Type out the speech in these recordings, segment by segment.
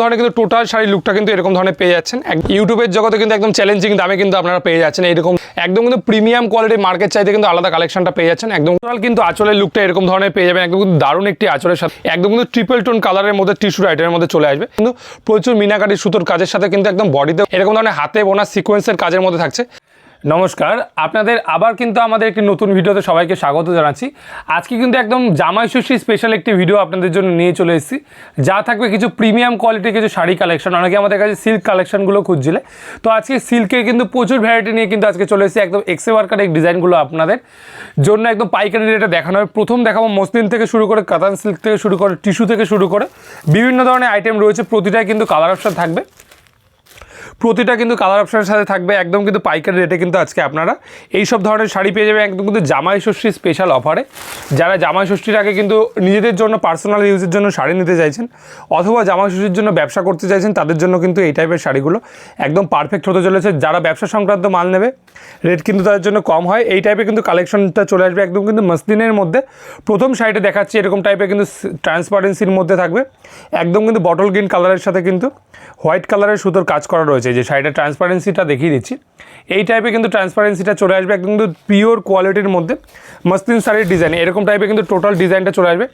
ধরনের কিন্তু টোটাল শাড়ির লুকটা কিন্তু এরকম ধরনের পেয়ে যাচ্ছেন। ইউটিউবের জগতে কিন্তু একদম চ্যালেঞ্জিং দামে কিন্তু আপনারা পেয়ে যাচ্ছেন এরকম। একদম কিন্তু প্রিমিয়াম কোয়ালিটির মার্কেট চাইতে কিন্তু আলাদা কালেকশনটা পেয়ে যাচ্ছেন। একদম টোটাল কিন্তু আঁচলের লুকটা এরকম ধরনের পেয়ে যাবেন। একদম কিন্তু দারুণ একটি আঁচলের সাথে, একদম কিন্তু ট্রিপল টোন কালারের মধ্যে টিস্যু আইটেমের মধ্যে চলে আসবে। কিন্তু প্রচুর মিনাকারি সুতোর কাজের সাথে কিন্তু একদম বডিতে এরকম ধরনের হাতে বোনা সিকোয়েন্সের কাজের মধ্যে থাকছে। নমস্কার, আপনাদের আবার কিন্তু আমাদের একটি নতুন ভিডিওতে সবাইকে স্বাগত জানাচ্ছি। আজকে কিন্তু একদম জামাই ষষ্ঠী স্পেশাল একটি ভিডিও আপনাদের জন্য নিয়ে চলে এসেছি। যা থাকবে কিছু প্রিমিয়াম কোয়ালিটির কিছু শাড়ি কালেকশন অনেকে আমাদের কাছে সিল্ক কালেকশনগুলো খুঁজছিলে। তো আজকে সিল্কের কিন্তু প্রচুর ভ্যারাইটি নিয়ে কিন্তু আজকে চলে এসেছি। একদম এক্সে ওয়ার্কার ডিজাইনগুলো আপনাদের জন্য একদম পাইকারি রেটে দেখানো হবে। প্রথম দেখাবো মসলিন থেকে শুরু করে কাতান সিল্ক থেকে শুরু করে টিস্যু থেকে শুরু করে বিভিন্ন ধরনের আইটেম রয়েছে। প্রতিটাই কিন্তু কালার অপশন থাকবে। প্রতিটা কিন্তু কালার অপশনের সাথে থাকবে, একদম কিন্তু পাইকারি রেটে কিন্তু আজকে আপনারা এই সব ধরনের শাড়ি পেয়ে যাবেন, একদম কিন্তু জামাই ষষ্ঠী স্পেশাল অফারে যারা জামাই ষষ্ঠীর আগে কিন্তু নিজেদের জন্য পার্সোনাল ইউজের জন্য শাড়ি নিতে চাইছেন, অথবা জামাই ষষ্ঠীর জন্য ব্যবসা করতে চাইছেন, তাদের জন্য কিন্তু এই টাইপের শাড়িগুলো একদম পারফেক্ট হতে চলেছে। যারা ব্যবসা সংক্রান্ত মাল নেবে রেট কিন্তু তাদের জন্য কম হয়। এই টাইপের কিন্তু কালেকশনটা চলে আসবে একদম কিন্তু মসলিনের মধ্যে। প্রথম শাড়িটা দেখাচ্ছি, এরকম টাইপের কিন্তু ট্রান্সপারেন্সির মধ্যে থাকবে। একদম কিন্তু বটল গ্রিন কালারের সাথে কিন্তু হোয়াইট কালারের সুতোর কাজ করা রয়েছে। যে শাড়িটা ট্রান্সপারেন্সিটা দেখিয়ে দিচ্ছি, এই টাইপে কিন্তু ট্রান্সপারেন্সিটা চলে আসবে একদম কিন্তু পিওর কোয়ালিটির মধ্যে। মসলিন শাড়ির ডিজাইন এরকম টাইপে কিন্তু টোটাল ডিজাইনটা চলে আসবে।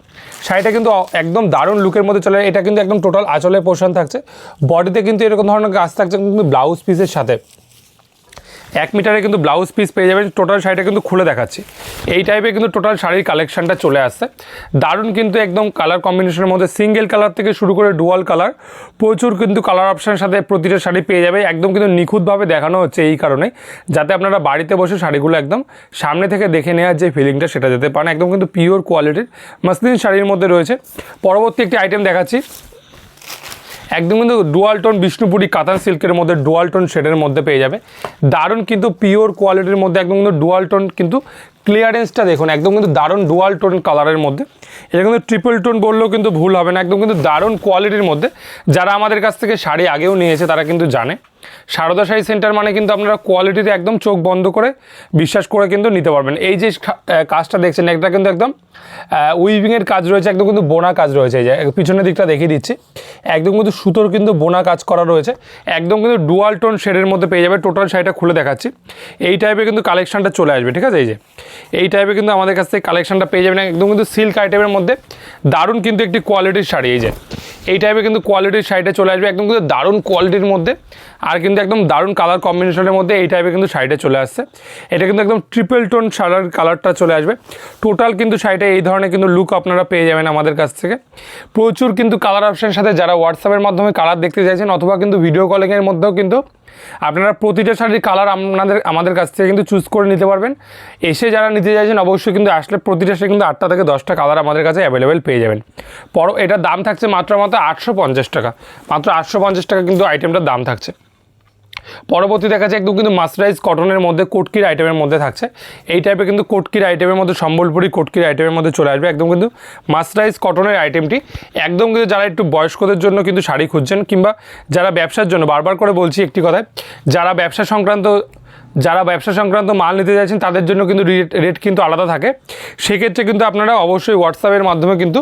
শাড়িটা কিন্তু একদম দারুণ লুকের মধ্যে চলে। এটা কিন্তু একদম টোটাল আঁচলের পোর্শন থাকছে। বডিতে কিন্তু এরকম ধরনের গাছ থাকছে, কিন্তু ব্লাউজ পিসের সাথে। এক মিটারে কিন্তু ব্লাউজ পিস পেয়ে যাবেন টোটাল শাড়িটা কিন্তু খুলে দেখাচ্ছি। এই টাইপের কিন্তু টোটাল শাড়ির কালেকশনটা চলে আসছে। দারুণ কিন্তু একদম কালার কম্বিনেশনের মধ্যে সিঙ্গেল কালার থেকে শুরু করে ডুয়াল কালার প্রচুর কিন্তু কালার অপশানের সাথে প্রতিটা শাড়ি পেয়ে যাবে। একদম কিন্তু নিখুঁতভাবে দেখানো হচ্ছে এই কারণে, যাতে আপনারা বাড়িতে বসে শাড়িগুলো একদম সামনে থেকে দেখে নেওয়ার যে ফিলিংটা সেটা যেতে পারেন। একদম কিন্তু পিওর কোয়ালিটির মাসলিন শাড়ির মধ্যে রয়েছে। পরবর্তী একটি আইটেম দেখাচ্ছি। একদম কিন্তু ডুয়াল টোন বিষ্ণুপুরি কাতান সিল্কের মধ্যে ডুয়াল টোন শেডের মধ্যে পেয়ে যাবে। দারুণ কিন্তু পিওর কোয়ালিটির মধ্যে একদম কিন্তু ডুয়াল টোন কিন্তু ক্লিয়ারেন্সটা দেখুন, একদম কিন্তু দারুণ ডুয়াল টোন কালারের মধ্যে। এটা কিন্তু ট্রিপল টোন বললেও কিন্তু ভুল হবে না, একদম কিন্তু দারুণ কোয়ালিটির মধ্যে। যারা আমাদের কাছ থেকে শাড়ি আগেও নিয়েছে তারা কিন্তু জানে। সারদা শাড়ি সেন্টার মানে কিন্তু আপনারা কোয়ালিটিতে একদম চোখ বন্ধ করে বিশ্বাস করে কিন্তু নিতে পারবেন। এই যে কাজটা দেখছেন এটা কিন্তু একদম উইভিংয়ের কাজ রয়েছে, একদম কিন্তু বোনা কাজ রয়েছে। এই যে, পিছনের দিকটা দেখিয়ে দিচ্ছি। একদম কিন্তু সুতোর কিন্তু বোনা কাজ করা রয়েছে। একদম কিন্তু ডুয়াল টোন শেডের মধ্যে পেয়ে যাবে। টোটাল শাড়িটা খুলে দেখাচ্ছি। এই টাইপের কিন্তু কালেকশানটা চলে আসবে, ঠিক আছে? এই যে, এই টাইপের কিন্তু আমাদের কাছ থেকে কালেকশানটা পেয়ে যাবেন। একদম কিন্তু সিল্ক আইটেমের মধ্যে। দারুণ কিন্তু একটি কোয়ালিটির শাড়ি, এই যে, এই টাইপের কিন্তু কোয়ালিটির শাড়িটা চলে আসবে। একদম কিন্তু দারুণ কোয়ালিটির মধ্যে। আর কিন্তু একদম দারুণ কালার কম্বিনেশনের মধ্যে এই টাইপের কিন্তু শাড়িটা চলে আসছে। এটা কিন্তু একদম ট্রিপল টোন শাড়ার কালারটা চলে আসবে। টোটাল কিন্তু শাড়িটা এই ধরনের কিন্তু লুক আপনারা পেয়ে যাবেন আমাদের কাছ থেকে। প্রচুর কিন্তু কালার অপশানের সাথে যারা হোয়াটসঅ্যাপের মাধ্যমে কালার দেখতে চাইছেন অথবা কিন্তু ভিডিও কলিংয়ের মধ্যেও কিন্তু আপনারা প্রতিটা শাড়ির কালার আপনাদের, আমাদের কাছ থেকে কিন্তু চুজ করে নিতে পারবেন। এসে যারা নিতে চাইছেন অবশ্যই কিন্তু আসলে প্রতিটা শাড়ি কিন্তু আটটা থেকে দশটা কালার আমাদের কাছে অ্যাভেলেবেল পেয়ে যাবেন। পর এটার দাম থাকছে মাত্র মাত্র আটশো পঞ্চাশ টাকা। মাত্র আটশো পঞ্চাশ টাকা কিন্তু আইটেমটার দাম থাকছে। পরবর্তী দেখা যায় একদম কিন্তু মাস্টারাইজ কটনের মধ্যে, কোটকির আইটেমের মধ্যে থাকছে। এই টাইপের কিন্তু কোটকির আইটেমের মধ্যে, সম্বলপুরি কোটকির আইটেমের মধ্যে চলে আসবে। একদম কিন্তু মাস্টারাইজ কটনের আইটেমটি একদম কিন্তু যারা একটু বয়স্কদের জন্য কিন্তু শাড়ি খুঁজছেন কিংবা যারা ব্যবসার জন্য, বারবার করে বলছি একটি কথায়, যারা ব্যবসা সংক্রান্ত যারা ব্যবসা সংক্রান্ত মাল নিতে চাইছেন, তাদের জন্য কিন্তু রেট রেট কিন্তু আলাদা থাকে। সেক্ষেত্রে কিন্তু আপনারা অবশ্যই হোয়াটসঅ্যাপের মাধ্যমে কিন্তু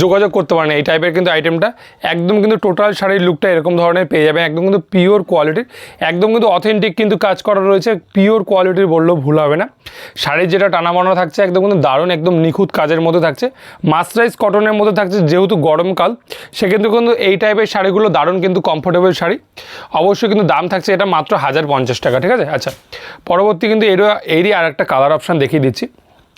যোগাযোগ করতে পারেন। এই টাইপের কিন্তু আইটেমটা একদম কিন্তু টোটাল শাড়ির লুকটা এরকম ধরনের পেয়ে যাবেন। একদম কিন্তু পিওর কোয়ালিটির একদম কিন্তু অথেন্টিক কিন্তু কাজ করা রয়েছে। পিওর কোয়ালিটির বললেও ভুল হবে না। শাড়ির যেটা টানা বানানো থাকছে, একদম কিন্তু দারুণ, একদম নিখুঁত কাজের মধ্যে থাকছে। মাসরাইজ কটনের মধ্যে থাকছে, যেহেতু গরমকাল সেক্ষেত্রে কিন্তু এই টাইপের শাড়িগুলো দারুণ কিন্তু কমফোর্টেবল শাড়ি। অবশ্যই কিন্তু দাম থাকছে এটা মাত্র হাজার পঞ্চাশ টাকা, ঠিক আছে? আচ্ছা পরবর্তী কিন্তু এর এরই আর একটা কালার অপশান দেখিয়ে দিচ্ছি।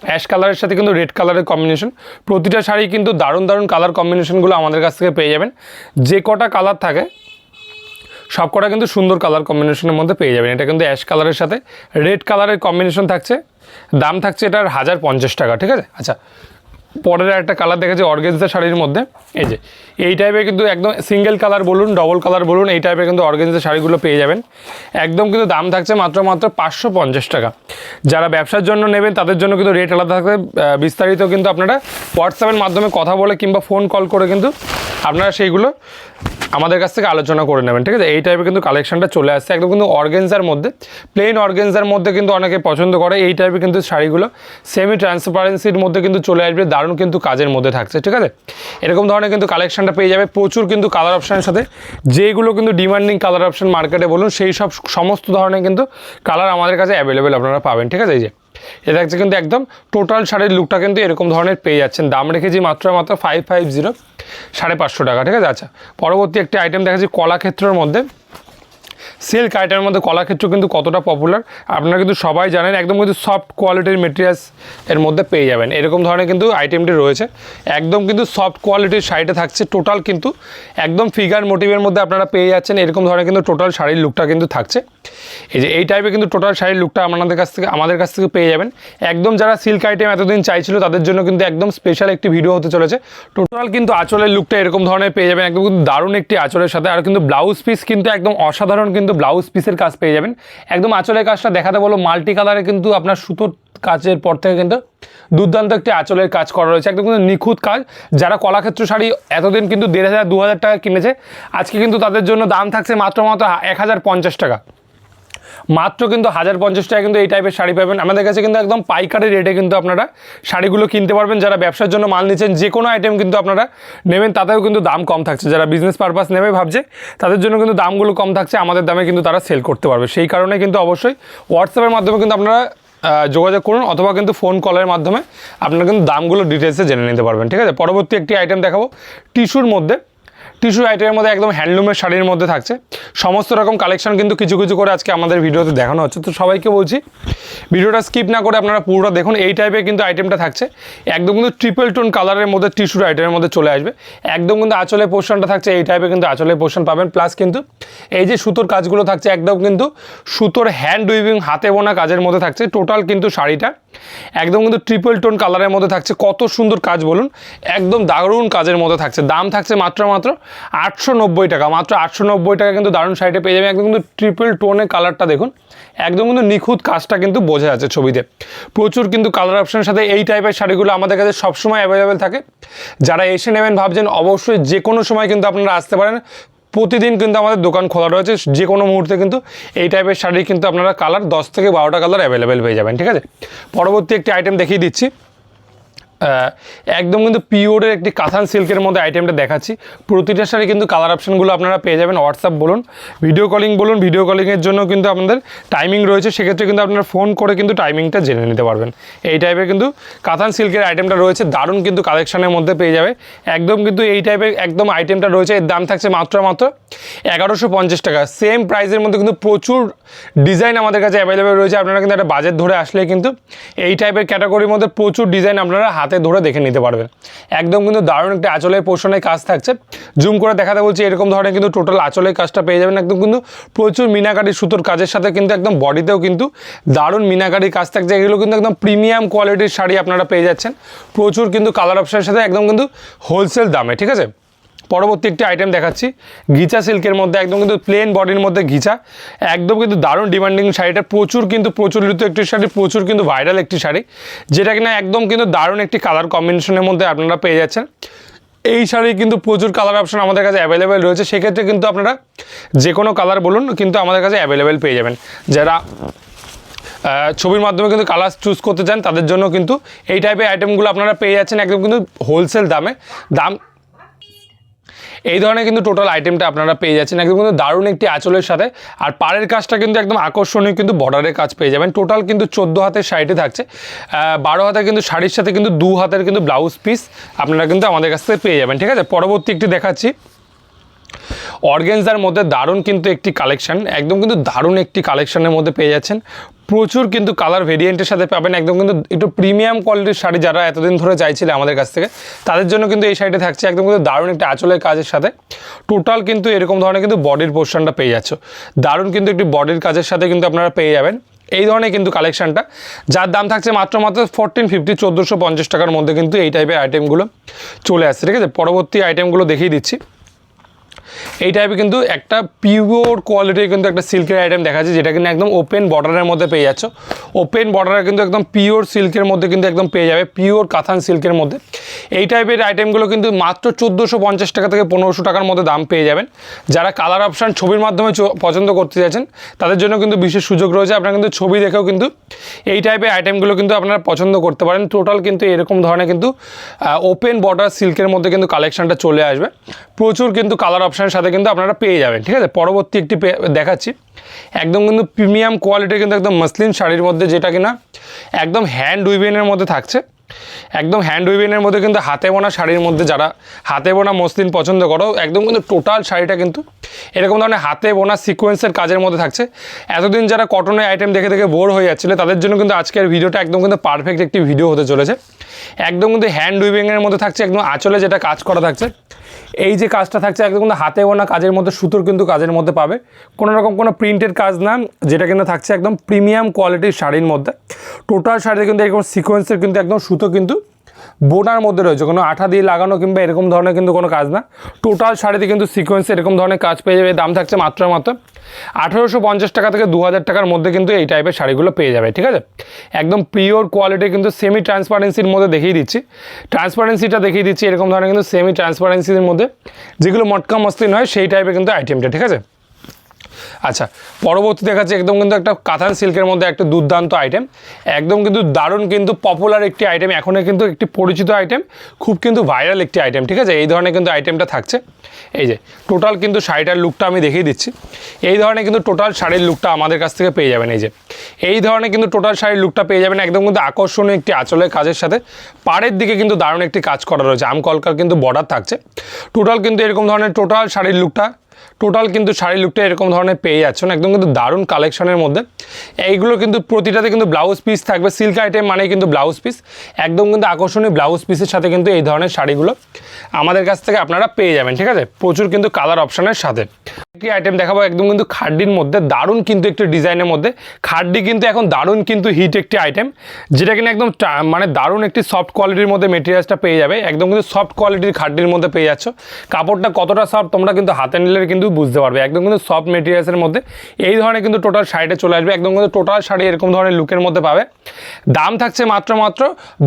অ্যাশ কালারের সাথে কিন্তু রেড কালারের কম্বিনেশন প্রতিটা শাড়ি কিন্তু দারুণ দারুণ কালার কম্বিনেশনগুলো আমাদের কাছ থেকে পেয়ে যাবেন। যে কটা কালার থাকে, সব কটা কিন্তু সুন্দর কালার কম্বিনেশনের মধ্যে পেয়ে যাবেন। এটা কিন্তু অ্যাশ কালারের সাথে রেড কালারের কম্বিনেশন থাকছে। দাম থাকছে এটার হাজার পঞ্চাশ টাকা, ঠিক আছে? আচ্ছা পরের একটা কালার দেখেছি অর্গেন্সা শাড়ির মধ্যে। এই যে, এই টাইপের কিন্তু একদম সিঙ্গেল কালার বলুন ডবল কালার বলুন, এই টাইপের কিন্তু অর্গেন্সা শাড়িগুলো পেয়ে যাবেন। একদম কিন্তু দাম থাকছে মাত্র মাত্র পাঁচশো পঞ্চাশ টাকা। যারা ব্যবসার জন্য নেবেন, তাদের জন্য কিন্তু রেট আলাদা থাকবে। বিস্তারিত কিন্তু আপনারা হোয়াটসঅ্যাপের মাধ্যমে কথা বলে কিংবা ফোন কল করে কিন্তু আপনারা সেইগুলো আমাদের কাছ থেকে আলোচনা করে নেবেন, ঠিক আছে? এই টাইপের কিন্তু কালেকশনটা চলে আসছে। একদম কিন্তু অর্গেনজার মধ্যে প্লেন অর্গেনজার মধ্যে কিন্তু অনেকে পছন্দ করে। এই টাইপের কিন্তু শাড়িগুলো সেমি ট্রান্সপারেন্সির মধ্যে কিন্তু চলে আসবে, দারুণ কিন্তু কাজের মধ্যে থাকছে, ঠিক আছে? এরকম ধরনের কিন্তু কালেকশনটা পেয়ে যাবে। প্রচুর কিন্তু কালার অপশানের সাথে যেগুলো কিন্তু ডিমান্ডিং কালার অপশন মার্কেটে বলুন, সেই সব সমস্ত ধরনের কিন্তু কালার আমাদের কাছে অ্যাভেলেবেল আপনারা পাবেন, ঠিক আছে? এই যে এটা হচ্ছে কিন্তু একদম টোটাল শাড়ির লুকটা কিন্তু এরকম ধরনের পেয়ে যাচ্ছেন। দাম রেখেছি মাত্র মাত্র ফাইভ ফাইভ জিরো সাড়ে পাঁচশো টাকা ঠিক আছে? আচ্ছা পরবর্তী একটি আইটেম দেখা যাচ্ছে কলাক্ষেত্রের মধ্যে। সিল্ক আইটেমের মধ্যে কলাক্ষেত্র কিন্তু কতটা পপুলার আপনারা কিন্তু সবাই জানেন, একদম কিন্তু সফট কোয়ালিটির মেটেরিয়ালস এর মধ্যে পেয়ে যাবেন। এরকম ধরনের কিন্তু আইটেমটি রয়েছে। একদম কিন্তু সফট কোয়ালিটির শাড়িটা থাকছে টোটাল কিন্তু একদম ফিগার মোটিভের মধ্যে আপনারা পেয়ে যাচ্ছেন, এরকম ধরনের কিন্তু টোটাল শাড়ির লুকটা কিন্তু থাকছে। এই যে এই টাইপের কিন্তু টোটাল শাড়ির লুকটা আপনাদের কাছ থেকে, আমাদের কাছ থেকে পেয়ে যাবেন। একদম যারা সিল্ক আইটেম এতদিন চাইছিল, তাদের জন্য কিন্তু একদম স্পেশাল একটি ভিডিও হতে চলেছে। টোটাল কিন্তু আঁচলের লুকটা এরকম ধরনের পেয়ে যাবেন, একদম কিন্তু দারুণ একটি আঁচলের সাথে। আর কিন্তু ব্লাউজ পিস কিন্তু একদম অসাধারণ কিন্তু ব্লাউজ পিসের কাজ পেয়ে যাবেন। একদম আঁচলের কাজটা দেখাতে বলো, মাল্টি কালারে কিন্তু আপনার সুতোর কাজের পর থেকে কিন্তু দুর্দান্ত একটি আঁচলের কাজ করা রয়েছে। একদম কিন্তু নিখুঁত কাজ। যারা কলাক্ষেত্র শাড়ি এতদিন কিন্তু দেড় হাজার, দু হাজার টাকা কিনেছে, আজকে কিন্তু তাদের জন্য দাম থাকছে মাত্র মাত্র এক হাজার পঞ্চাশ টাকা। মাত্র কিন্তু হাজার পঞ্চাশ টাকা কিন্তু এই টাইপের শাড়ি পাবেন। আমাদের কাছে কিন্তু একদম পাইকারি রেটে কিন্তু আপনারা শাড়িগুলো কিনতে পারবেন। যারা ব্যবসার জন্য মাল নিচ্ছেন, যে কোনো আইটেম কিন্তু আপনারা নেবেন, তাতেও কিন্তু দাম কম থাকছে। যারা বিজনেস পারপাস নেবে ভাবছে, তাদের জন্য কিন্তু দামগুলো কম থাকছে, আমাদের দামে কিন্তু তারা সেল করতে পারবে। সেই কারণে কিন্তু অবশ্যই হোয়াটসঅ্যাপের মাধ্যমে কিন্তু আপনারা যোগাযোগ করুন, অথবা কিন্তু ফোন কলের মাধ্যমে আপনারা কিন্তু দামগুলো ডিটেলসে জেনে নিতে পারবেন। ঠিক আছে? পরবর্তী একটি আইটেম দেখাবো টিস্যুর মধ্যে টিস্যু আইটেমের মধ্যে একদম হ্যান্ডলুমের শাড়ির মধ্যে থাকছে। সমস্ত রকম কালেকশন কিন্তু কিছু কিছু করে আজকে আমাদের ভিডিওতে দেখানো হচ্ছে। তো সবাইকে বলছি, ভিডিওটা স্কিপ না করে আপনারা পুরোটা দেখুন। এই টাইপের কিন্তু আইটেমটা থাকছে। একদম কিন্তু ট্রিপল টোন কালারের মধ্যে টিস্যুর আইটেমের মধ্যে চলে আসবে। একদম কিন্তু আঁচলের পোর্শনটা থাকছে, এই টাইপের কিন্তু আঁচলের পোর্শন পাবেন। প্লাস কিন্তু এই যে সুতোর কাজগুলো থাকছে, একদম কিন্তু সুতোর হ্যান্ড উইভিং হাতে বোনা কাজের মধ্যে থাকছে। টোটাল কিন্তু শাড়িটা একদম কিন্তু ট্রিপল টোন কালারের মধ্যে থাকছে। কত সুন্দর কাজ বলুন, একদম দারুণ কাজের মধ্যে থাকছে। দাম থাকছে মাত্র মাত্র আটশো নব্বই টাকা, মাত্র আটশো নব্বই টাকা কিন্তু দারুণ শাড়িটা পেয়ে যাবে একদম কিন্তু ট্রিপল টোনের কালারটা দেখুন, একদম কিন্তু নিখুঁত কাজটা কিন্তু বোঝা যাচ্ছে ছবিতে। প্রচুর কিন্তু কালার অপশনের সাথে এই টাইপের শাড়িগুলো আমাদের কাছে সবসময় অ্যাভেলেবেল থাকে। যারা এসে নেবেন ভাবছেন, অবশ্যই যে কোনো সময় কিন্তু আপনারা আসতে পারেন। প্রতিদিন কিন্তু আমাদের দোকান খোলা রয়েছে, যে কোনো মুহূর্তে কিন্তু এই টাইপের শাড়ি কিন্তু আপনারা কালার দশ থেকে বারোটা কালার অ্যাভেলেবেল পেয়ে যাবেন, ঠিক আছে? পরবর্তী একটি আইটেম দেখিয়ে দিচ্ছি। একদম কিন্তু পিওরের একটি কাঁথান সিল্কের মধ্যে আইটেমটা দেখাচ্ছি। প্রতিটা শাড়ি কিন্তু কালার অপশনগুলো আপনারা পেয়ে যাবেন। হোয়াটসঅ্যাপ বলুন ভিডিও কলিং বলুন ভিডিও কলিংয়ের জন্য কিন্তু আপনাদের টাইমিং রয়েছে। সেক্ষেত্রে কিন্তু আপনারা ফোন করে কিন্তু টাইমিংটা জেনে নিতে পারবেন। এই টাইপের কিন্তু কাঁথান সিল্কের আইটেমটা রয়েছে। দারুণ কিন্তু কালেকশনের মধ্যে পেয়ে যাবে। একদম কিন্তু এই টাইপের একদম আইটেমটা রয়েছে। এর দাম থাকছে মাত্র মাত্র এগারোশো পঞ্চাশ টাকা। সেম প্রাইসের মধ্যে কিন্তু প্রচুর ডিজাইন আমাদের কাছে অ্যাভেলেবেল রয়েছে। আপনারা কিন্তু একটা বাজেট ধরে আসলে কিন্তু এই টাইপের ক্যাটাগরির মধ্যে প্রচুর ডিজাইন আপনারা ধরে দেখে নিতে পারবেন। একদম কিন্তু দারুণ একটা আঁচলের পোষণের কাজ থাকছে। জুম করে দেখাতে বলছি, এরকম ধরনের কিন্তু টোটাল আঁচলের কাজটা পেয়ে যাবেন। একদম কিন্তু প্রচুর মিনাকারি সুতোর কাজের সাথে কিন্তু একদম বডিতেও কিন্তু দারুণ মিনাকারি কাজ থাকছে। এগুলো কিন্তু একদম প্রিমিয়াম কোয়ালিটির শাড়ি আপনারা পেয়ে যাচ্ছেন। প্রচুর কিন্তু কালার অপশানের সাথে একদম কিন্তু হোলসেল দামে, ঠিক আছে? পরবর্তী একটি আইটেম দেখাচ্ছি। ঘিচা সিল্কের মধ্যে একদম কিন্তু প্লেন বডির মধ্যে ঘিচা। একদম কিন্তু দারুণ ডিমান্ডিং শাড়িটা। প্রচুর কিন্তু প্রচলিত একটি শাড়ি, প্রচুর কিন্তু ভাইরাল একটি শাড়ি। যেটা কিনা একদম কিন্তু দারুণ একটি কালার কম্বিনেশনের মধ্যে আপনারা পেয়ে যাচ্ছেন। এই শাড়ি কিন্তু প্রচুর কালার অপশন আমাদের কাছে অ্যাভেলেবেল রয়েছে। সেক্ষেত্রে কিন্তু আপনারা যে কোনো কালার বলুন, কিন্তু আমাদের কাছে অ্যাভেলেবেল পেয়ে যাবেন। যারা ছবির মাধ্যমে কিন্তু কালার চুজ করতে চান, তাদের জন্য কিন্তু এই টাইপের আইটেমগুলো আপনারা পেয়ে যাচ্ছেন। একদম কিন্তু হোলসেল দামে। দাম এই ধরনের কিন্তু টোটাল আইটেমটা আপনারা পেয়ে যাচ্ছেন। একদম কিন্তু দারুণ একটি আঁচলের সাথে। আর পাড়ের কাজটা কিন্তু একদম আকর্ষণীয় কিন্তু বর্ডারের কাজ পেয়ে যাবেন। টোটাল কিন্তু চোদ্দ হাতের সাইডে থাকছে। বারো হাতের কিন্তু শাড়ির সাথে কিন্তু দু হাতের কিন্তু ব্লাউজ পিস আপনারা কিন্তু আমাদের কাছ থেকে পেয়ে যাবেন। ঠিক আছে? পরবর্তী একটি দেখাচ্ছি। অর্গেনজার মধ্যে দারুণ কিন্তু একটি কালেকশন একদম কিন্তু দারুণ একটি কালেকশানের মধ্যে পেয়ে যাচ্ছেন। প্রচুর কিন্তু কালার ভেরিয়েন্টের সাথে পাবেন, একদম কিন্তু একটু প্রিমিয়াম কোয়ালিটির শাড়ি যারা এতদিন ধরে চাইছিলে আমাদের কাছ থেকে, তাদের জন্য কিন্তু এই শাড়িটা থাকছে, একদম কিন্তু দারুণ একটা আঁচলের কাজের সাথে। টোটাল কিন্তু এরকম ধরনের কিন্তু বডির পোর্শনটা পেয়ে যাচ্ছ। দারুণ কিন্তু একটি বডির কাজের সাথে কিন্তু আপনারা পেয়ে যাবেন। এই ধরনের কিন্তু কালেকশনটা যার দাম থাকছে মাত্র মাত্র ফোরটিন ফিফটি চোদ্দোশো পঞ্চাশ টাকার মধ্যে কিন্তু এই টাইপের আইটেমগুলো চলে আসছে, ঠিক আছে? পরবর্তী আইটেমগুলো দেখিয়ে দিচ্ছি। এই টাইপে কিন্তু একটা পিওর কোয়ালিটির কিন্তু একটা সিল্কের আইটেম দেখা যাচ্ছে, যেটা কিন্তু একদম ওপেন বর্ডারের মধ্যে পেয়ে যাচ্ছ। ওপেন বর্ডারে কিন্তু একদম পিওর সিল্কের মধ্যে কিন্তু একদম পেয়ে যাবে পিওর কাথান সিল্কের মধ্যে। এই টাইপের আইটেমগুলো কিন্তু মাত্র চোদ্দোশো পঞ্চাশ টাকা থেকে পনেরোশো টাকার মধ্যে দাম পেয়ে যাবেন। যারা কালার অপশান ছবির মাধ্যমে পছন্দ করতে চাইছেন, তাদের জন্য কিন্তু বিশেষ সুযোগ রয়েছে। আপনারা কিন্তু ছবি দেখেও কিন্তু এই টাইপের আইটেমগুলো কিন্তু আপনারা পছন্দ করতে পারেন। টোটাল কিন্তু এরকম ধরনের কিন্তু ওপেন বর্ডার সিল্কের মধ্যে কিন্তু কালেকশনটা চলে আসবে। প্রচুর কিন্তু কালার অপশানের সাথে কিন্তু আপনারা পেয়ে যাবেন, ঠিক আছে? পরবর্তী একটি দেখাচ্ছি। একদম কিন্তু প্রিমিয়াম কোয়ালিটির কিন্তু একদম মসলিন শাড়ির মধ্যে যেটা কিনা একদম হ্যান্ড উইভেনের মধ্যে থাকছে। একদম হ্যান্ড উইভেনের মধ্যে কিন্তু হাতে বোনা শাড়ির মধ্যে যারা হাতে বোনা মসলিন পছন্দ করো, একদম কিন্তু টোটাল শাড়িটা কিন্তু এরকম ধরনের হাতে বোনা সিকোয়েন্সের কাজের মধ্যে থাকছে। এতদিন যারা কটনের আইটেম দেখে দেখে বোর হয়ে যাচ্ছিল, তাদের জন্য কিন্তু আজকের ভিডিওটা একদম কিন্তু পারফেক্ট একটি ভিডিও হতে চলেছে। একদম কিন্তু হ্যান্ড উইভিংয়ের মধ্যে থাকছে, একদম আঁচলে যেটা কাজ করা থাকছে। এই যে কাজটা থাকছে, একদম কিন্তু হাতে বোনা কাজের মধ্যে, সুতোর কিন্তু কাজের মধ্যে পাবে। কোনো রকম কোনো প্রিন্টের কাজ না, যেটা কিন্তু থাকছে একদম প্রিমিয়াম কোয়ালিটির শাড়ির মধ্যে। টোটাল শাড়িতে কিন্তু এরকম সিকোয়েন্সের কিন্তু একদম সুতো কিন্তু বোনার মধ্যে রয়েছে। কোনো আঠা দিয়ে লাগানো কিংবা এরকম ধরনের কিন্তু কোনো কাজ না। টোটাল শাড়িতে কিন্তু সিকোয়েন্সে এরকম ধরনের কাজ পেয়ে যাবে। দাম থাকছে মাত্রার মাত্র আঠেরোশো পঞ্চাশ টাকা থেকে দু হাজার টাকার মধ্যে কিন্তু এই টাইপের শাড়িগুলো পেয়ে যাবে, ঠিক আছে? একদম পিওর কোয়ালিটি কিন্তু সেমি ট্রান্সপারেন্সির মধ্যে দেখিয়ে দিচ্ছি। ট্রান্সপারেন্সিটা দেখিয়ে দিচ্ছি, এরকম ধরনের কিন্তু সেমি ট্রান্সপারেন্সির মধ্যে। যেগুলো মটকা মসলিন হয়, সেই টাইপের কিন্তু আইটেমটা ঠিক আছে? আচ্ছা পরবর্তী দেখাচ্ছে একদম কিন্তু একটা কাতান সিল্কের মধ্যে একটা দুর্দান্ত আইটেম একদম কিন্তু দারুণ কিন্তু পপুলার একটি আইটেম এখনও কিন্তু একটি পরিচিত আইটেম খুব কিন্তু ভাইরাল একটি আইটেম ঠিক আছে? এই ধরনের কিন্তু আইটেমটা থাকছে। এই যে টোটাল কিন্তু শাড়িটার লুকটা আমি দেখিয়ে দিচ্ছি। এই ধরনের কিন্তু টোটাল শাড়ির লুকটা আমাদের কাছ থেকে পেয়ে যাবেন, এই যে। এই ধরনের কিন্তু টোটাল শাড়ির লুকটা পেয়ে যাবেন একদম কিন্তু আকর্ষণীয় একটি আঁচলের কাজের সাথে। পাড়ের দিকে কিন্তু দারুণ একটি কাজ করা রয়েছে। আমকলকার কিন্তু বর্ডার থাকছে। টোটাল কিন্তু এরকম ধরনের টোটাল শাড়ির লুকটা টোটাল কিন্তু শাড়ি লুকটা এরকম ধরনের পেয়ে যাচ্ছেন একদম কিন্তু দারুণ কালেকশনের মধ্যে। এইগুলো কিন্তু প্রতিটাতে কিন্তু ব্লাউজ পিস থাকবে। সিল্ক আইটেম মানে কিন্তু ব্লাউজ পিস একদম কিন্তু আকর্ষণীয় ব্লাউজ পিসের সাথে কিন্তু এই ধরনের শাড়িগুলো আমাদের কাছ থেকে আপনারা পেয়ে যাবেন, ঠিক আছে? প্রচুর কিন্তু কালার অপশনের সাথে। একটি আইটেম দেখাবো, একদম কিন্তু খাড্ডির মধ্যে। দারুণ কিন্তু একটি ডিজাইনের মধ্যে। খাড্ডি কিন্তু এখন দারুণ কিন্তু হিট একটি আইটেম যেটা কিনা একদম মানে দারুণ একটি সফট কোয়ালিটির মধ্যে মেটেরিয়ালসটা পেয়ে যাবে। একদম কিন্তু সফট কোয়ালিটির খাড্ডির মধ্যে পেয়ে যাচ্ছ। কাপড়টা কতটা সফট তোমরা কিন্তু হাতে নিলে কিন্তু বুঝতে পারবে। একদম কিন্তু সফট মেটেরিয়ালসের মধ্যে। এই ধরনের কিন্তু টোটাল শাড়িটা চলে আসবে। একদম কিন্তু টোটাল শাড়ি এরকম ধরনের লুকের মধ্যে পাবে। দাম থাকছে মাত্র মাত্র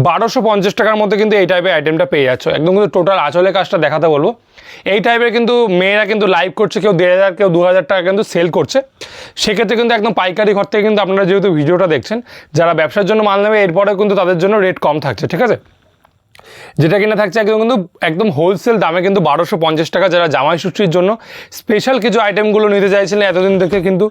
বারোশো পঞ্চাশ টাকার মধ্যে কিন্তু এই টাইপের আইটেমটা পেয়ে যাচ্ছ। একদম কিন্তু টোটাল আঁচলের কাজটা দেখাতে বলব। এই টাইপের কিন্তু মেয়েরা কিন্তু লাইভ করছে, কেউ দেড় হাজার, কেউ দু হাজার টাকা কিন্তু সেল করছে। সেক্ষেত্রে কিন্তু একদম পাইকারি ঘর থেকে কিন্তু আপনারা যেহেতু ভিডিওটা দেখছেন, যারা ব্যবসার জন্য মাল নেবে এরপরে কিন্তু তাদের জন্য রেট কম থাকছে, ঠিক আছে? যেটা কিনা থাকছে একদম কিন্তু একদম হোলসেল দামে কিন্তু বারোশো পঞ্চাশ টাকা যারা জামাই ষষ্ঠীর জন্য স্পেশাল কিছু আইটেমগুলো নিতে চাইছিলেন, এতদিন থেকে কিন্তু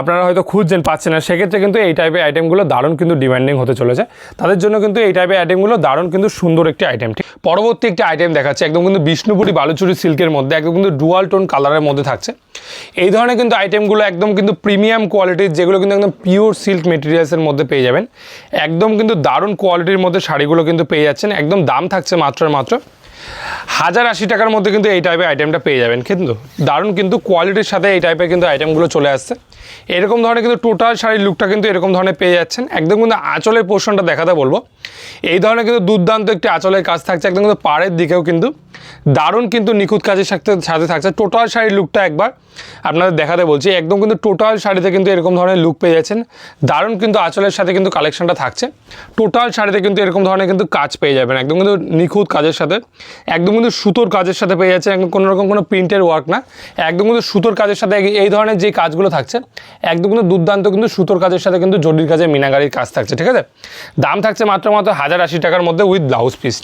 আপনারা হয়তো খুঁজছেন, পাচ্ছেন না। সেক্ষেত্রে কিন্তু এই টাইপের আইটেমগুলো দারুণ কিন্তু ডিমান্ডিং হতে চলেছে। তাদের জন্য কিন্তু এই টাইপের আইটেমগুলো দারুণ কিন্তু সুন্দর একটি আইটেম ঠিক, পরবর্তী একটি আইটেম দেখাচ্ছে, একদম কিন্তু বিষ্ণুপুরি বালুচুরি সিল্কের মধ্যে, একদম কিন্তু ডুয়াল টোন কালারের মধ্যে থাকছে। এই ধরনের কিন্তু আইটেমগুলো একদম কিন্তু প্রিমিয়াম কোয়ালিটির যেগুলো কিন্তু একদম পিওর সিল্ক মেটেরিয়ালসের মধ্যে পেয়ে যাবেন। একদম কিন্তু দারুণ কোয়ালিটির মধ্যে শাড়িগুলো কিন্তু পেয়ে যাচ্ছেন একদম দাম থাকছে মাত্রার মাত্র হাজার আশি টাকার মধ্যে কিন্তু এই টাইপের আইটেমটা পেয়ে যাবেন। কিন্তু দারুণ কিন্তু কোয়ালিটির সাথে এই টাইপের কিন্তু আইটেমগুলো চলে আসছে। এরকম ধরনের কিন্তু টোটাল শাড়ির লুকটা কিন্তু এরকম ধরনের পেয়ে যাচ্ছেন। একদম কিন্তু আঁচলের পোর্শনটা দেখাতে বলব। এই ধরনের কিন্তু দুর্দান্ত একটি আঁচলের কাজ থাকছে। একদম কিন্তু পাড়ের দিকেও কিন্তু দারুণ কিন্তু নিখুঁত কাজের সাথে সাথে থাকছে। টোটাল শাড়ির লুকটা একবার আপনাদের দেখাতে বলছি, একদম কিন্তু টোটাল শাড়িতে কিন্তু এরকম ধরনের লুক পেয়ে যাচ্ছেন। দারুণ কিন্তু আঁচলের সাথে কিন্তু কালেকশনটা থাকছে। টোটাল শাড়িতে কিন্তু এরকম ধরনের কিন্তু কাজ পেয়ে যাবেন, একদম কিন্তু নিখুঁত কাজের সাথে। একদম কিন্তু সুতোর কাজের সাথে পেয়ে যাচ্ছেন একদম কোনো রকম কোনো প্রিন্টের ওয়ার্ক না। একদম কিন্তু সুতোর কাজের সাথে এই- ধরনের যে কাজগুলো থাকছে, একদম কিন্তু দুর্দান্ত কিন্তু সুতোর কাজের সাথে কিন্তু জরির কাজে মিনাগারির কাজ থাকছে, ঠিক আছে? দাম থাকছে মাত্র মাত্র হাজার আশি টাকার মধ্যে উইথ ব্লাউজ পিস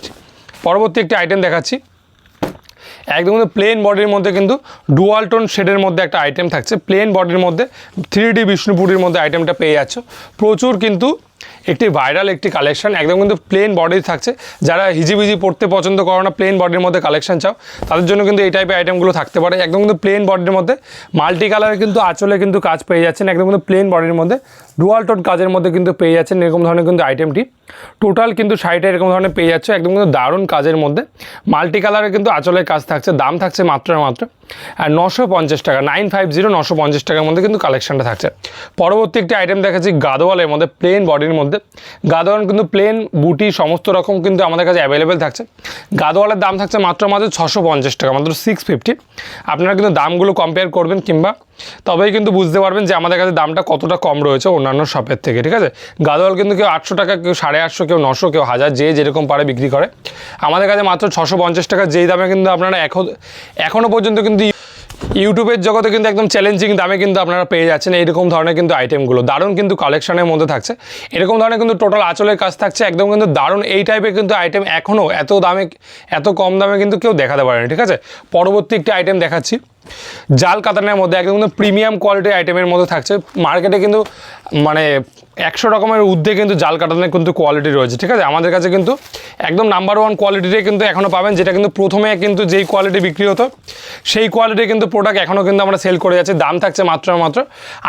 পরবর্তী একটি আইটেম দেখাচ্ছি। একদম কিন্তু প্লেন বডির মধ্যে কিন্তু ডুয়ালটোন শেডের মধ্যে একটা আইটেম থাকছে। প্লেন বডির মধ্যে থ্রি ডি বিষ্ণুপুরির মধ্যে আইটেমটা পেয়ে যাচ্ছ। প্রচুর কিন্তু একটি ভাইরাল একটি কালেকশন একদম কিন্তু প্লেন বডি থাকছে। যারা হিজিবিজি পড়তে পছন্দ করো না প্লেন বডির মধ্যে কালেকশন চাও, তাদের জন্য কিন্তু এই টাইপের আইটেমগুলো থাকতে পারে। একদম কিন্তু প্লেন বডির মধ্যে মাল্টি কালারের কিন্তু আঁচলে কিন্তু কাজ পেয়ে যাচ্ছেন। একদম কিন্তু প্লেন বডির মধ্যে ডুয়াল টোন কাজের মধ্যে কিন্তু পেয়ে যাচ্ছেন এরকম ধরনের কিন্তু আইটেমটি টোটাল কিন্তু শাড়িটা এরকম ধরনের পেয়ে যাচ্ছে। একদম কিন্তু দারুণ কাজের মধ্যে। মাল্টি কালারের কিন্তু আঁচলের কাজ থাকছে, দাম থাকছে মাত্র মাত্র। আর নশো পঞ্চাশ টাকা নাইন ফাইভ জিরো নশো পঞ্চাশ টাকার মধ্যে কিন্তু কালেকশনটা থাকছে। পরবর্তী একটি আইটেম দেখাচ্ছি গাদোয়ালের মধ্যে প্লেন বডির মধ্যে। মধ্যে। গাদোয়াল কিন্তু প্লেন বুটি, সমস্ত রকম কিন্তু আমাদের কাছে অ্যাভেলেবেল থাকছে। গাদোয়ালের দাম থাকছে মাত্র মাত্র ছশো পঞ্চাশ টাকা, মাত্র সিক্স ফিফটি আপনারা কিন্তু দামগুলো কম্পেয়ার করবেন কিংবা তবেই কিন্তু বুঝতে পারবেন যে আমাদের কাছে দামটা কতটা কম রয়েছে অন্যান্য শপের থেকে, ঠিক আছে? গাদোয়াল কিন্তু কেউ আটশো টাকা, কেউ সাড়ে আটশো, কেউ নশো, কেউ হাজার, যে যেরকম পারে বিক্রি করে। আমাদের কাছে মাত্র ছশো পঞ্চাশ টাকা, যেই দামে কিন্তু আপনারা এখন এখনও পর্যন্ত কিন্তু ইউটিউবের জগতে কিন্তু একদম চ্যালেঞ্জিং দামে কিন্তু আপনারা পেয়ে যাচ্ছেন এরকম ধরনের কিন্তু আইটেমগুলো দারুণ কিন্তু কালেকশনের মধ্যে থাকছে। এরকম ধরনের কিন্তু টোটাল আঁচলের কাজ থাকছে, একদম কিন্তু দারুণ এই টাইপের কিন্তু আইটেম এখনও এত দামে, এত কম দামে কিন্তু কেউ দেখাতে পারেনি, ঠিক আছে? পরবর্তী একটি আইটেম দেখাচ্ছি। জাল কাতানের মধ্যে একদম কিন্তু প্রিমিয়াম কোয়ালিটির আইটেমের মধ্যে থাকছে। মার্কেটে কিন্তু মানে একশো রকমের ঊর্ধ্বে কিন্তু জাল কাটানের কিন্তু কোয়ালিটি রয়েছে, ঠিক আছে? আমাদের কাছে কিন্তু একদম নাম্বার ওয়ান কোয়ালিটিটাই কিন্তু এখনও পাবেন, যেটা কিন্তু প্রথমে কিন্তু যেই কোয়ালিটি বিক্রি হতো, সেই কোয়ালিটির কিন্তু প্রোডাক্ট এখনও কিন্তু আমরা সেল করে যাচ্ছি। দাম থাকছে মাত্র মাত্র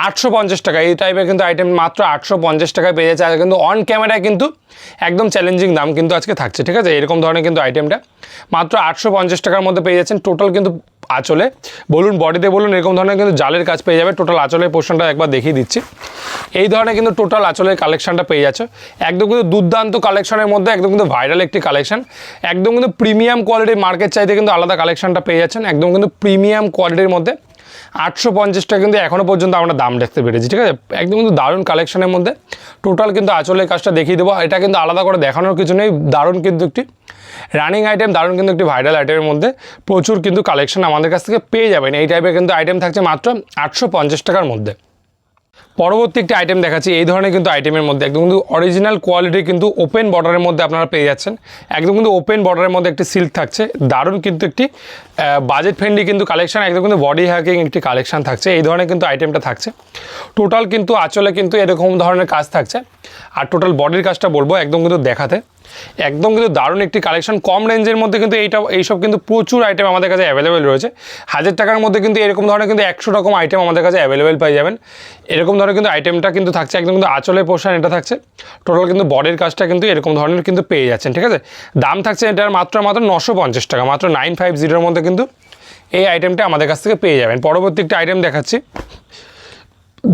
আটশো পঞ্চাশ টাকা। এই টাইপের কিন্তু আইটেম মাত্র আটশো পঞ্চাশ টাকায় পেয়ে যাচ্ছে। কিন্তু অন ক্যামেরায় কিন্তু একদম চ্যালেঞ্জিং দাম কিন্তু আজকে থাকছে, ঠিক আছে? এরকম ধরনের কিন্তু আইটেমটা মাত্র আটশো পঞ্চাশ টাকার মধ্যে পেয়ে যাচ্ছেন। টোটাল কিন্তু আঁচলে। বলুন বডিতে বলুন, এরকম ধরনের কিন্তু জালের কাজ পেয়ে যাবে। টোটাল আঁচলের পোর্শনটা একবার দেখিয়ে দিচ্ছি। এই ধরনের কিন্তু টোটাল আঁচলের কালেকশানটা পেয়ে যাচ্ছে। একদম কিন্তু দুর্দান্ত কালেকশনের মধ্যে, একদম কিন্তু ভাইরাল একটি কালেকশন একদম কিন্তু প্রিমিয়াম কোয়ালিটির মার্কেট চাইতে কিন্তু আলাদা কালেকশনটা পেয়ে যাচ্ছেন। একদম কিন্তু প্রিমিয়াম কোয়ালিটির মধ্যে। আটশো পঞ্চাশটা কিন্তু এখনও পর্যন্ত আমরা দাম দেখতে পেরেছি, ঠিক আছে? একদম কিন্তু দারুণ কালেকশনের মধ্যে। টোটাল কিন্তু আঁচলের কাজটা দেখিয়ে দেবো। এটা কিন্তু আলাদা করে দেখানোর কিছু নেই। দারুণ কিন্তু একটি রানিং আইটেম দারুণ কিন্তু একটি ভাইরাল আইটেমের মধ্যে। প্রচুর কিন্তু কালেকশন আমাদের কাছ থেকে পেয়ে যাবেন। এই টাইপের কিন্তু আইটেম থাকছে মাত্র আটশো পঞ্চাশ টাকার মধ্যে। পরবর্তী একটি আইটেম দেখাচ্ছি। এই ধরনের কিন্তু আইটেমের মধ্যে একদম কিন্তু অরিজিনাল কোয়ালিটি কিন্তু ওপেন বর্ডারের মধ্যে আপনারা পেয়ে যাচ্ছেন। একদম কিন্তু ওপেন বর্ডারের মধ্যে একটি সিল্ক থাকছে। দারুণ কিন্তু একটি বাজেট ফ্রেন্ডলি কিন্তু কালেকশন একদম কিন্তু বডি হ্যাকিং একটি কালেকশন থাকছে। এই ধরনের কিন্তু আইটেমটা থাকছে। টোটাল কিন্তু আঁচলে কিন্তু এরকম ধরনের কাজ থাকছে। আর টোটাল বডির কাজটা বলব একদম কিন্তু দেখাতে। একদম কিন্তু দারুণ একটি কালেকশন কম রেঞ্জের মধ্যে কিন্তু এইটা, এইসব কিন্তু প্রচুর আইটেম আমাদের কাছে অ্যাভেলেবেল রয়েছে। হাজার টাকার মধ্যে কিন্তু এরকম ধরনের কিন্তু একশো রকম আইটেম আমাদের কাছে অ্যাভেলেবেল পেয়ে যাবেন। এরকম ধরনের কিন্তু আইটেমটা কিন্তু থাকছে, একদম কিন্তু আঁচলের পোর্শন এটা থাকছে। টোটাল কিন্তু বডির কাজটা কিন্তু এরকম ধরনের কিন্তু পেয়ে যাচ্ছেন, ঠিক আছে? দাম থাকছে এটার মাত্র মাত্র নশো পঞ্চাশ টাকা, মাত্র নাইন ফাইভ জিরোর মধ্যে কিন্তু এই আইটেমটা আমাদের কাছ থেকে পেয়ে যাবেন। পরবর্তী একটা আইটেম দেখাচ্ছি।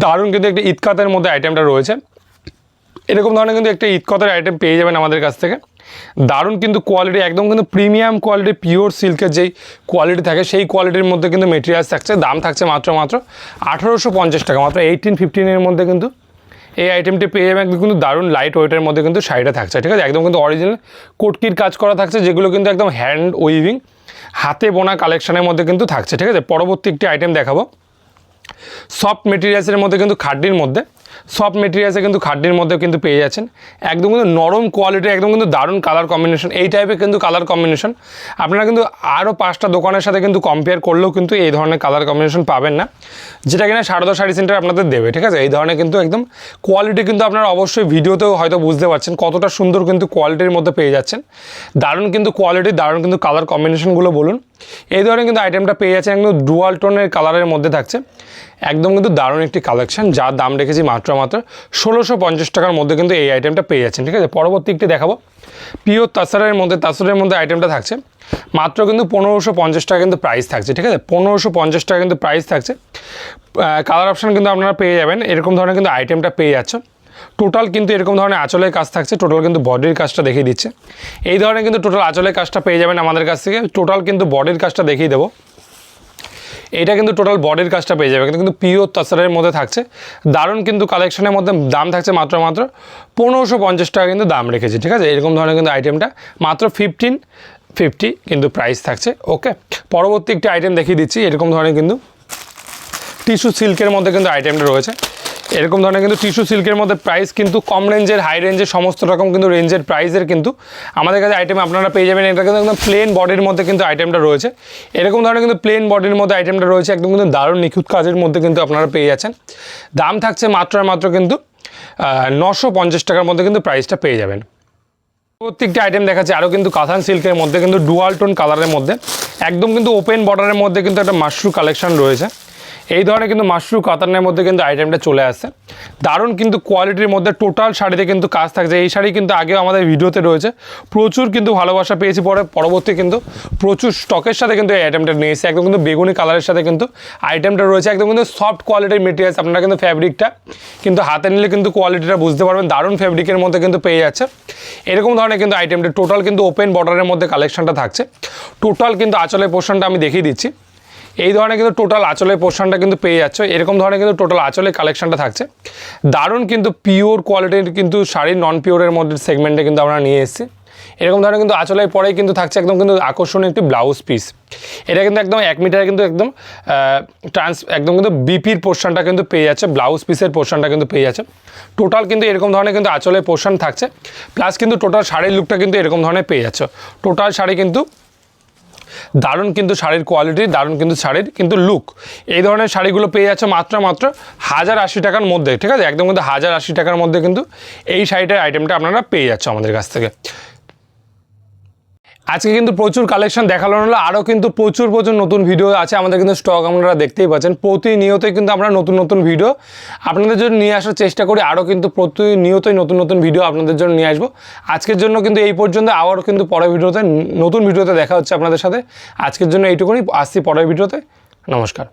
দারুণ কিন্তু একটি ইতকাতের মধ্যে আইটেমটা রয়েছে। এরকম ধরনের কিন্তু একটা ইতকতের আইটেম পেয়ে যাবেন আমাদের কাছ থেকে। দারুণ কিন্তু কোয়ালিটি একদম কিন্তু প্রিমিয়াম কোয়ালিটি পিওর সিল্কের যেই কোয়ালিটি থাকে, সেই কোয়ালিটির মধ্যে কিন্তু মেটেরিয়ালস থাকছে, দাম থাকছে মাত্র মাত্র আঠারোশো পঞ্চাশ টাকা, মাত্র এইটিন ফিফটিনের মধ্যে কিন্তু এই আইটেমটি পেয়ে যাবেন। কিন্তু দারুণ লাইট ওয়েটের মধ্যে কিন্তু শাড়িটা থাকছে, ঠিক আছে? একদম কিন্তু অরিজিনাল কোটকির কাজ করা থাকছে, যেগুলো কিন্তু একদম হ্যান্ড উইভিং হাতে বোনা কালেকশনের মধ্যে কিন্তু থাকছে, ঠিক আছে? পরবর্তী একটি আইটেম দেখাবো। সফট মেটেরিয়ালসের মধ্যে কিন্তু খাড্ডির মধ্যে সফট মেটেরিয়ালসে কিন্তু খাড্ডির মধ্যে কিন্তু পেয়ে যাচ্ছেন। একদম কিন্তু নরম কোয়ালিটির একদম কিন্তু দারুণ কালার কম্বিনেশন এই টাইপের কিন্তু কালার কম্বিনেশন আপনারা কিন্তু আরও পাঁচটা দোকানের সাথে কিন্তু কম্পেয়ার করলেও কিন্তু এই ধরনের কালার কম্বিনেশন পাবেন না। যেটা কিনা সারদা শাড়ি সেন্টার আপনাদের দেবে, ঠিক আছে? এই ধরনের কিন্তু একদম কোয়ালিটি কিন্তু আপনারা অবশ্যই ভিডিওতেও হয়তো বুঝতে পারছেন কতটা সুন্দর কিন্তু কোয়ালিটির মধ্যে পেয়ে যাচ্ছেন। দারুণ কিন্তু কোয়ালিটি দারুণ কিন্তু কালার কম্বিনেশনগুলো বলুন। এই ধরনের কিন্তু আইটেমটা পেয়ে যাচ্ছেন একদম ডুয়াল টোনের কালারের মধ্যে থাকছে। একদম কিন্তু দারুণ একটি কালেকশন যার দাম রেখেছি মাত্র মাত্র ষোলোশো পঞ্চাশ টাকার মধ্যে কিন্তু এই আইটেমটা পেয়ে যাচ্ছেন, ঠিক আছে? পরবর্তী একটি দেখাবো। পিওর তাসারের মধ্যে তাসরের মধ্যে আইটেমটা থাকছে। মাত্র কিন্তু পনেরোশো পঞ্চাশ টাকা কিন্তু প্রাইস থাকছে, ঠিক আছে? পনেরোশো পঞ্চাশ টাকা কিন্তু প্রাইস থাকছে। কালার অপশান কিন্তু আপনারা পেয়ে যাবেন, এরকম ধরনের কিন্তু আইটেমটা পেয়ে যাচ্ছে। টোটাল কিন্তু এরকম ধরনের আঁচলের কাজ থাকছে টোটাল কিন্তু বডির কাজটা দেখিয়ে দিচ্ছে। এই ধরনের কিন্তু টোটাল আঁচলের কাজটা পেয়ে যাবেন আমাদের কাছ থেকে টোটাল কিন্তু বডির কাজটা দেখিয়ে দেবো। এটা কিন্তু টোটাল বডির কাজটা পেয়ে যাবে, কিন্তু পিওর তাসারের মধ্যে থাকছে। দারুণ কিন্তু কালেকশনের মধ্যে দাম থাকছে মাত্র মাত্র পনেরোশো পঞ্চাশ টাকা কিন্তু দাম রেখেছে, ঠিক আছে? এরকম ধরনের কিন্তু আইটেমটা মাত্র ফিফটিন ফিফটি কিন্তু প্রাইস থাকছে ওকে পরবর্তী একটি আইটেম দেখিয়ে দিচ্ছি, এরকম ধরনের কিন্তু টিস্যু সিল্কের মধ্যে কিন্তু আইটেমটা রয়েছে। এরকম ধরনের কিন্তু টিস্যু সিল্কের মধ্যে প্রাইস কিন্তু কম রেঞ্জের হাই রেঞ্জের সমস্ত রকম কিন্তু রেঞ্জের প্রাইসের কিন্তু আমাদের কাছে আইটেম আপনারা পেয়ে যাবেন। এটা কিন্তু একদম প্লেন বডির মধ্যে কিন্তু আইটেমটা রয়েছে। এরকম ধরনের কিন্তু প্লেন বডির মধ্যে আইটেমটা রয়েছে। একদম কিন্তু দারুণ নিখুঁত কাজের মধ্যে কিন্তু আপনারা পেয়ে যাচ্ছেন। দাম থাকছে মাত্র মাত্র কিন্তু নশো পঞ্চাশ টাকার মধ্যে কিন্তু প্রাইসটা পেয়ে যাবেন। প্রত্যেকটা আইটেম দেখাচ্ছে। আরও কিন্তু কাথান সিল্কের মধ্যে কিন্তু ডুয়াল টোন কালারের মধ্যে, একদম কিন্তু ওপেন বর্ডারের মধ্যে কিন্তু একটা মাশরু কালেকশন রয়েছে। এই ধরনের কিন্তু মাশরু কাতানের মধ্যে কিন্তু আইটেমটা চলে আসে। দারুণ কিন্তু কোয়ালিটির মধ্যে টোটাল শাড়িতে কিন্তু কাজ থাকছে। এই শাড়ি কিন্তু আগেও আমাদের ভিডিওতে রয়েছে। প্রচুর কিন্তু ভালোবাসা পেয়েছি, পরে পরবর্তী কিন্তু প্রচুর স্টকের সাথে কিন্তু এই আইটেমটা নিয়েছে একদম কিন্তু বেগুনি কালারের সাথে কিন্তু আইটেমটা রয়েছে। একদম কিন্তু সফট কোয়ালিটির মেটেরিয়ালস আপনারা কিন্তু ফ্যাব্রিকটা কিন্তু হাতে নিলে কিন্তু কোয়ালিটিটা বুঝতে পারবেন। দারুণ ফ্যাব্রিকের মধ্যে কিন্তু পেয়ে যাচ্ছে। এরকম ধরনের কিন্তু আইটেমটা টোটাল কিন্তু ওপেন বর্ডারের মধ্যে কালেকশনটা থাকছে। টোটাল কিন্তু আঁচলের পোর্শনটা আমি দেখিয়ে দিচ্ছি। এই ধরনের কিন্তু টোটাল আঁচলের পোর্শনটা কিন্তু পেয়ে যাচ্ছ। এরকম ধরনের কিন্তু টোটাল আঁচলের কালেকশনটা থাকছে। দারুণ কিন্তু পিওর কোয়ালিটির কিন্তু শাড়ি নন পিওরের মধ্যে সেগমেন্টে কিন্তু আমরা নিয়ে এসেছি। এরকম ধরনের কিন্তু আঁচলের পরেই কিন্তু থাকছে একদম কিন্তু আকর্ষণীয় একটি ব্লাউজ পিস এটা কিন্তু একদম এক মিটারে কিন্তু একদম ট্রান্স একদম কিন্তু বিপির পোর্শনটা কিন্তু পেয়ে যাচ্ছে ব্লাউজ পিসের পোর্শনটা কিন্তু পেয়ে যাচ্ছে। টোটাল কিন্তু এরকম ধরনের কিন্তু আঁচলের পোর্শন থাকছে। প্লাস কিন্তু টোটাল শাড়ির লুকটা কিন্তু এরকম ধরনের পেয়ে যাচ্ছে। টোটাল শাড়ি কিন্তু দারুণ কিন্তু শাড়ির কোয়ালিটি দারুণ কিন্তু শাড়ির কিন্তু লুক এই ধরনের শাড়িগুলো পেয়ে যাচ্ছে মাত্র মাত্র হাজার আশি টাকার মধ্যে, ঠিক আছে? একদম কিন্তু হাজার আশি টাকার মধ্যে কিন্তু এই শাড়িটার আইটেমটা আপনারা পেয়ে যাচ্ছে আমাদের কাছ থেকে। আজকে কিন্তু প্রচুর কালেকশন দেখানো হলো আরও কিন্তু প্রচুর প্রচুর নতুন ভিডিও আছে, আমাদের কিন্তু স্টক আপনারা দেখতেই পাচ্ছেন। প্রতিনিয়তই কিন্তু আমরা নতুন নতুন ভিডিও আপনাদের জন্য নিয়ে আসার চেষ্টা করি আরও কিন্তু প্রতিনিয়তই নতুন নতুন ভিডিও আপনাদের জন্য নিয়ে আসব। আজকের জন্য কিন্তু এই পর্যন্ত, আবারও কিন্তু পরের ভিডিওতে নতুন ভিডিওতে দেখা হচ্ছে আপনাদের সাথে। আজকের জন্য এইটুকুনি, আসছি পরের ভিডিওতে নমস্কার।